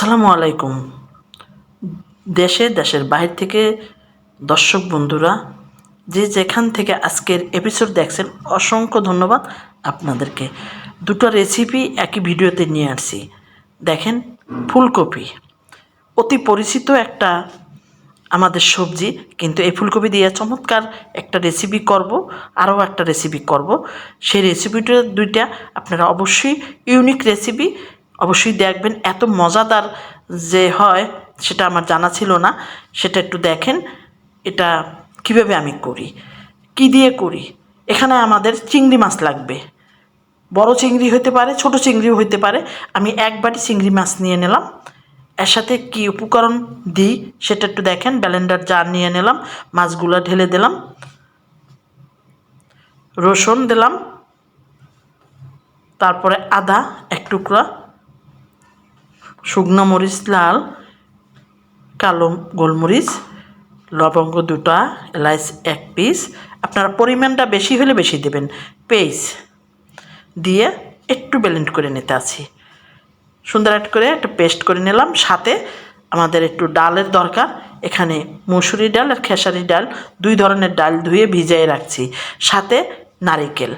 আসসালামু আলাইকুম। দেশে, দেশের বাইরে থেকে দর্শক বন্ধুরা, যে যেখান থেকে আজকের এপিসোড দেখছেন, অসংখ্য ধন্যবাদ আপনাদেরকে। দুটো রেসিপি একই ভিডিওতে নিয়ে আসছি। দেখেন, ফুলকপি। অতি পরিচিত একটা আমাদের সবজি, কিন্তু এই ফুলকপি দিয়ে চমৎকার একটা রেসিপি করব, আরও একটা রেসিপি করব। সেই রেসিপিটা দুইটা আপনারা অবশ্যই ইউনিক রেসিপি অবশ্যই দেখবেন, এত মজাদার যে হয় সেটা আমার জানা ছিল না, সেটা একটু দেখেন, এটা কীভাবে আমি করি, কি দিয়ে করি, এখানে আমাদের চিংড়ি মাছ লাগবে, বড় চিংড়ি হতে পারে, ছোট চিংড়িও হতে পারে, আমি এক বাটি চিংড়ি মাছ নিয়ে নিলাম, এর সাথে কি উপকরণ দিই সেটা একটু দেখেন, ব্যালেন্ডার জার নিয়ে নিলাম, মাছগুলো ঢেলে দিলাম, রসুন দিলাম, তারপরে আদা এক টুকরা শুকনো মরিচ, লাল, কালো গোলমরিচ, লবঙ্গ দুটা, এলাইচ এক পিস। আপনার পরিমাণটা বেশি হলে বেশি দেবেন। পেঁয়াজ দিয়ে একটু ব্লেন্ড করে নিতে আছি। সুন্দর এক করে একটা পেস্ট করে নিলাম। সাথে আমাদের একটু ডালের দরকার। এখানে মুসুরি ডাল আর খেসারি ডাল, দুই ধরনের ডাল ধুয়ে ভিজিয়ে রাখছি। সাথে নারিকেল।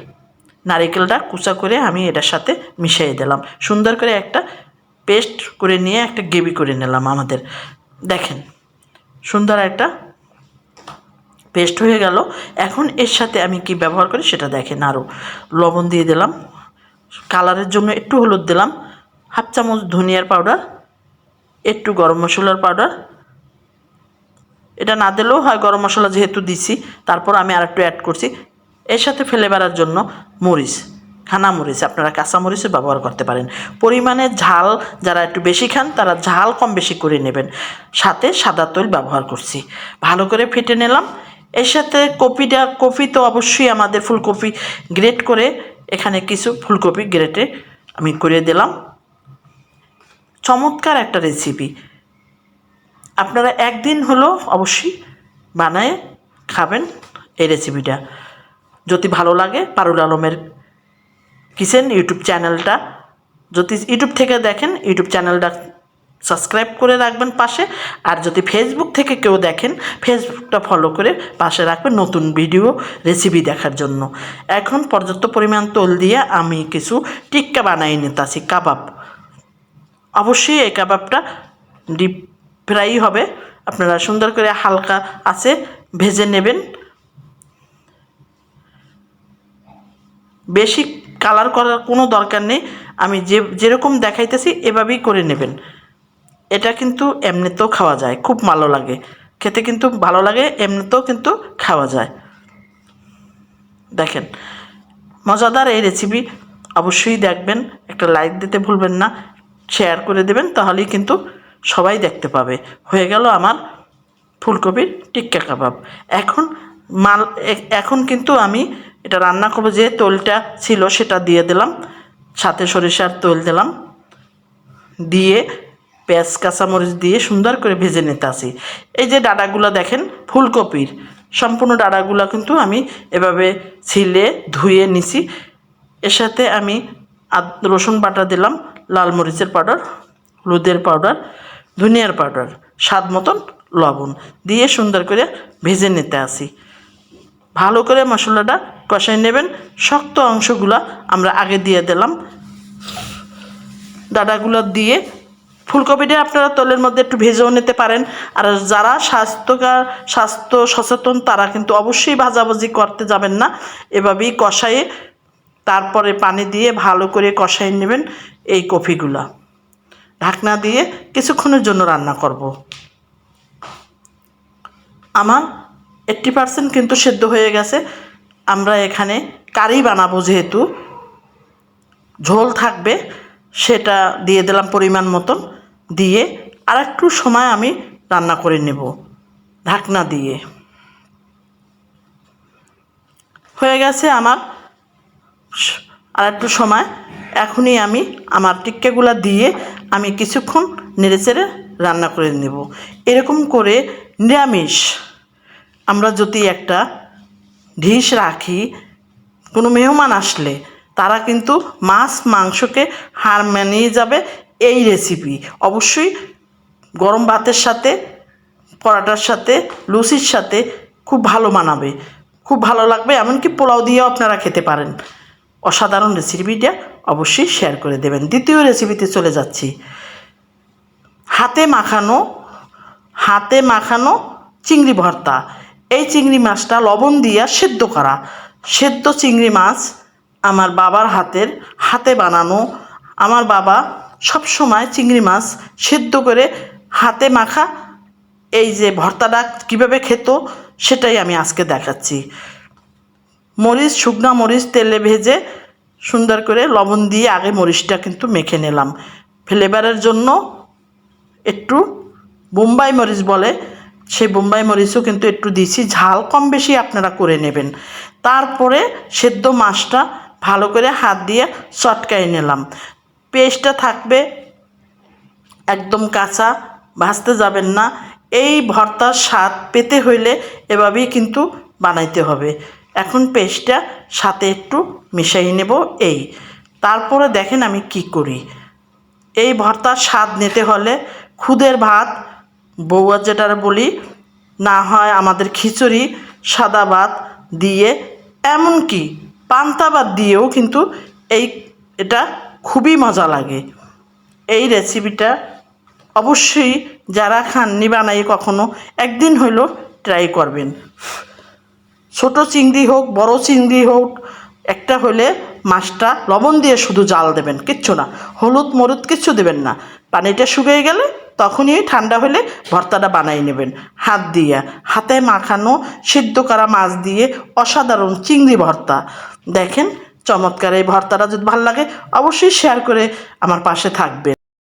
নারিকেলটা কুচা করে আমি এটার সাথে মিশিয়ে দিলাম। সুন্দর করে একটা পেস্ট করে নিয়ে একটা গ্রেভি করে নিলাম আমাদের। দেখেন, সুন্দর একটা পেস্ট হয়ে গেল। এখন এর সাথে আমি কি ব্যবহার করি সেটা দেখেন আরও লবণ দিয়ে দিলাম, কালারের জন্য একটু হলুদ দিলাম, হাফ চামচ ধনিয়ার পাউডার, একটু গরম মশলার পাউডার। এটা না দিলেও হয়, গরম মশলা যেহেতু দিছি, তারপর আমি আর একটু অ্যাড করছি। এর সাথে ফেলে বেড়ার জন্য মরিচ। খানা মরিচ, আপনারা কাঁচা মরিচও ব্যবহার করতে পারেন। পরিমাণে ঝাল যারা একটু বেশি খান, তারা ঝাল কম বেশি করে নেবেন। সাথে সাদা তৈল ব্যবহার করছি। ভালো করে ফেটে নিলাম। এর সাথে কপিটা, কপি তো অবশ্যই আমাদের ফুলকপি গ্রেট করে, এখানে কিছু ফুলকপি গ্রেটে আমি করে দিলাম। চমৎকার একটা রেসিপি আপনারা একদিন হলো অবশ্যই বানায় খাবেন এই রেসিপিটা যদি ভালো লাগে, পারুল আলমের কিচেন ইউটিউব চ্যানেলটা? যদি ইউটিউব থেকে দেখেন, ইউটিউব চ্যানেলটা সাবস্ক্রাইব করে রাখবেন পাশে। আর যদি ফেসবুক থেকে কেউ দেখেন ফেসবুকটা ফলো করে পাশে রাখবেন নতুন ভিডিও রেসিপি দেখার জন্য। এখন পর্যাপ্ত পরিমাণ তোল দিয়ে আমি কিছু টিক্কা বানাই নিতেছি, কাবাব। অবশ্যই এই কাবাবটা ডিপ ফ্রাই হবে। আপনারা সুন্দর করে হালকা আছে, ভেজে নেবেন। বেশি কালার করার কোনো দরকার নেই। আমি যে, যেরকম দেখাইতেছি, এভাবেই করে নেবেন। এটা কিন্তু এমনিতেও খাওয়া যায়, খুব ভালো লাগে। খেতে কিন্তু ভালো লাগে, এমনিতেও কিন্তু খাওয়া যায়। দেখেন, মজাদার এই রেসিপি অবশ্যই দেখবেন। একটা লাইক দিতে ভুলবেন না শেয়ার করে দেবেন, তাহলেই কিন্তু সবাই দেখতে পাবে। হয়ে গেল আমার ফুলকপির টিক্কা কাবাব। এখন মাল এখন কিন্তু আমি এটা রান্না করব, যে তোলটা ছিল সেটা দিয়ে দিলাম। সাথে সরিষার তোল দিলাম। দিয়ে পেঁয়াজ, কাঁচামরিচ দিয়ে সুন্দর করে ভেজে নিতে আসি এই যে ডাটাগুলো দেখেন, ফুলকপির। সম্পূর্ণ ডাটাগুলো কিন্তু আমি এভাবে ছিলে ধুয়ে নিছি। এর সাথে আমি রসুন বাটা দিলাম, লাল মরিচের পাউডার, হলুদের পাউডার, ধনিয়ার পাউডার, স্বাদ মতন লবণ দিয়ে সুন্দর করে ভেজে নিতে আসি ভালো করে মশলাটা কষাই নেবেন। শক্ত অংশগুলো আমরা আগে দিয়ে দিলাম। ডাটাগুলো দিয়ে ফুলকপিটা আপনারা তলের মধ্যে একটু ভেজেও নিতে পারেন। আর যারা স্বাস্থ্যকার, স্বাস্থ্য সচেতন, তারা কিন্তু অবশ্যই ভাজাভাজি করতে যাবেন না। এভাবেই কষায়ে তারপরে পানি দিয়ে ভালো করে কষাই নেবেন এই কফিগুলা। ঢাকনা দিয়ে কিছুক্ষণের জন্য রান্না করব। আমার এইট্টি পার্সেন্ট কিন্তু সেদ্ধ হয়ে গেছে। আমরা এখানে কারি বানাবো যেহেতু। ঝোল থাকবে, সেটা দিয়ে দিলাম পরিমাণ মতন। দিয়ে আর একটু সময় আমি রান্না করে নেব, ঢাকনা দিয়ে। হয়ে গেছে আমার আর একটু সময়। এখনই আমি আমার টিক্কাগুলা দিয়ে আমি কিছুক্ষণ নেড়েচেড়ে রান্না করে নেব। এরকম করে নিরামিষ। আমরা যদি একটা ডিশ রাখি, কোনো মেহমান আসলে তারা কিন্তু মাছ, মাংসকে হার মানিয়ে যাবে এই রেসিপি অবশ্যই গরম ভাতের সাথে, পরাটার সাথে, লুচির সাথে খুব ভালো মানাবে। খুব ভালো লাগবে, এমনকি পোলাও দিয়েও আপনারা খেতে পারেন। অসাধারণ রেসিপিটা অবশ্যই শেয়ার করে দেবেন। দ্বিতীয় রেসিপিতে চলে যাচ্ছি। হাতে মাখানো হাতে মাখানো চিংড়ি ভর্তা। এই চিংড়ি মাছটা লবণ দিয়া সেদ্ধ করা। সেদ্ধ চিংড়ি মাছ আমার বাবার হাতের, হাতে বানানো। আমার বাবা সব সময় চিংড়ি মাছ সেদ্ধ করে হাতে মাখা, এই যে ভর্তাটা কীভাবে খেত সেটাই আমি আজকে দেখাচ্ছি। মরিচ, শুকনা মরিচ তেলে ভেজে সুন্দর করে লবণ দিয়ে আগে মরিচটা কিন্তু মেখে নিলাম। ফ্লেভারের জন্য একটু বোম্বাই মরিচ বলে সেই বোম্বাই মরিচও কিন্তু একটু দিছি, ঝাল কম বেশি আপনারা করে নেবেন। তারপরে সেদ্ধ মাছটা ভালো করে হাত দিয়ে চটকাই নিলাম। পেস্টটা থাকবে একদম কাঁচা, ভাজতে যাবেন না। এই ভর্তার স্বাদ পেতে হইলে এভাবেই কিন্তু বানাইতে হবে। এখন পেস্টটা সাথে একটু মিশাই নেব এই। তারপরে দেখেন আমি কি করি। এই ভর্তার স্বাদ নিতে হলে খুদের ভাত বৌয়া যেটার বলি, না হয় আমাদের খিচুড়ি সাদা ভাত দিয়ে, এমনকি পান্তা ভাত দিয়েও কিন্তু এই, এটা খুবই মজা লাগে। এই রেসিপিটা অবশ্যই যারা খাননি বানাই কখনো, একদিন হইল ট্রাই করবেন। ছোট চিংড়ি হোক, বড় চিংড়ি হোক, একটা হলে মাছটা লবণ দিয়ে শুধু জাল দেবেন, কিচ্ছু না। হলুদ মরুদ কিচ্ছু দেবেন না। পানিটা শুকিয়ে গেলে তখনই ঠান্ডা হলে ভর্তাটা বানাই নেবেন। হাত দিয়া। হাতে মাখানো সিদ্ধ করা মাছ দিয়ে অসাধারণ চিংড়ি ভর্তা। দেখেন, চমৎকার এই ভর্তাটা যদি ভালো লাগে, অবশ্যই শেয়ার করে আমার পাশে থাকবেন।